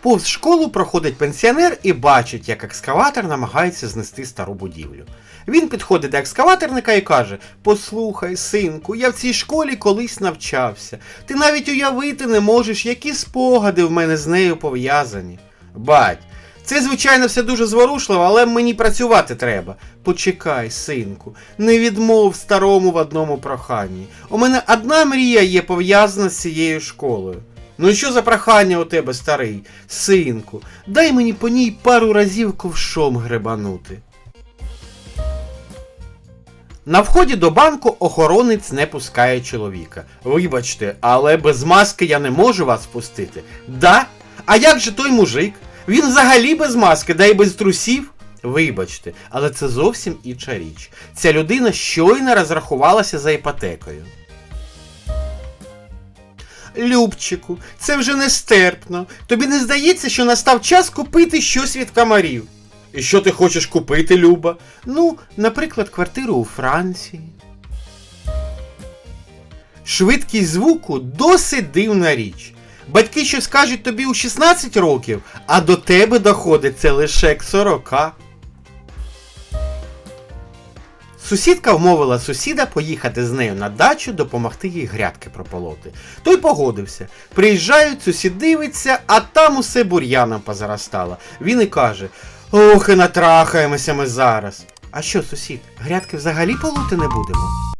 Повз школу проходить пенсіонер і бачить, як екскаватор намагається знести стару будівлю. Він підходить до екскаваторника і каже: Послухай, синку, я в цій школі колись навчався. Ти навіть уявити не можеш, які спогади в мене з нею пов'язані. Бать, це, звичайно, все дуже зворушливо, але мені працювати треба. Почекай, синку, не відмов старому в одному проханні. У мене одна мрія є пов'язана з цією школою. Ну і що за прохання у тебе, старий? Синку, дай мені по ній пару разів ковшом гребанути. На вході до банку охоронець не пускає чоловіка. Вибачте, але без маски я не можу вас впустити. Да? А як же той мужик? Він взагалі без маски, да й без трусів? Вибачте, але це зовсім інша річ. Ця людина щойно розрахувалася за іпотекою. Любчику, це вже нестерпно. Тобі не здається, що настав час купити щось від комарів. І що ти хочеш купити, Люба? Ну, наприклад, квартиру у Франції. Швидкість звуку досить дивна річ. Батьки щось кажуть тобі у 16 років, а до тебе доходить це лише к 40. Сусідка вмовила сусіда поїхати з нею на дачу допомогти їй грядки прополоти. Той погодився. Приїжджають, сусід дивиться, а там усе бур'яном позаростало. Він і каже: Ох, і натрахаємося ми зараз. А що, сусід, грядки взагалі полоти не будемо?